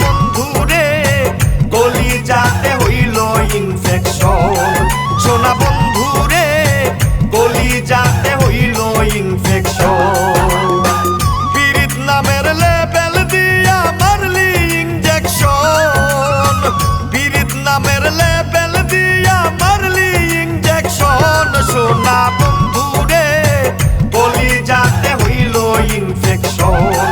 বন্ধুরে গলি যাতে হইল ইনফেকশন সোনা বন্ধুরে গলি যাতে হইল ইনফেকশন পিরিত নামের লেবেল দিয়া মারলি ইঞ্জেকশন পিরিত নামের লেবেল দিয়া মারলি ইঞ্জেকশন সোনা বন্ধুরে গলি যাতে হইল ইনফেকশন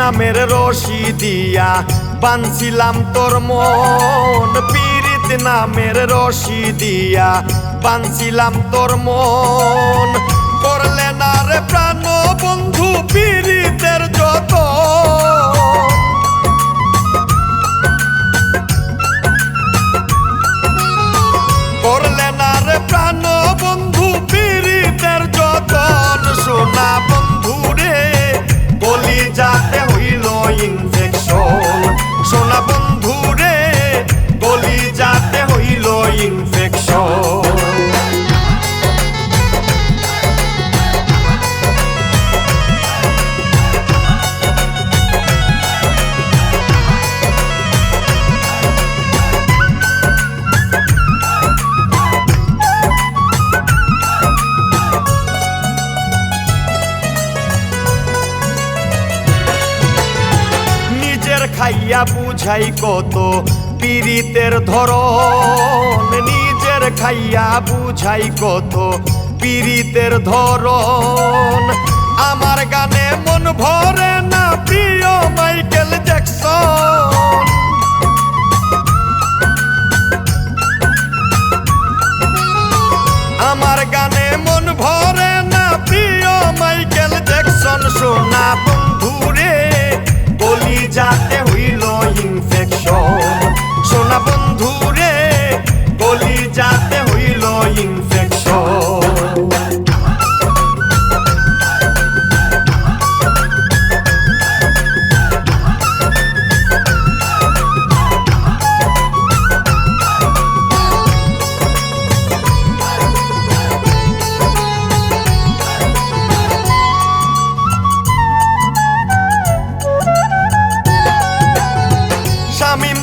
নামের রশি দিয়া বানছিলাম তোর মন। পীড়িত নামের রশি দিয়া বানছিলাম তোর মন। করলে না রে প্রাণ বন্ধু পীড়িতের খাইয়া বুঝাই কত পীড়িতের ধরন, নিজের খাইয়া বুঝাই কত পীড়িতের ধরন। আমার গানে মন ভরে না প্রিয় মাইকেল জ্যাকসন। আমার গানে মন ভরে না প্রিয় মাইকেল জ্যাকসন, সোনা বন্ধুরে বলি যাতে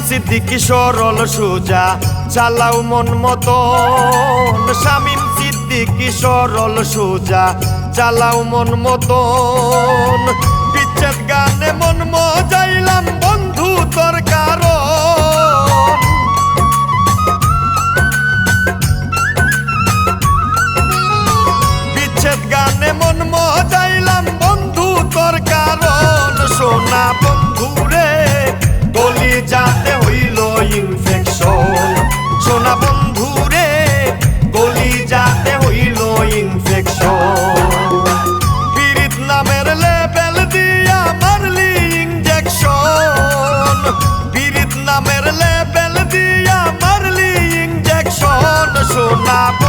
সিদ্দিকি সরল সুজা, চালাও মন মতন। শামিম সিদ্দিকি সরল সুজা, চালাও মন মতন। বিচ্ছেদ গানে মন মজাইলাম বন্ধু তোর কারণ। বিচ্ছেদ গানে মন মজাইলাম বন্ধু তোর কারণ। সোনা সোনা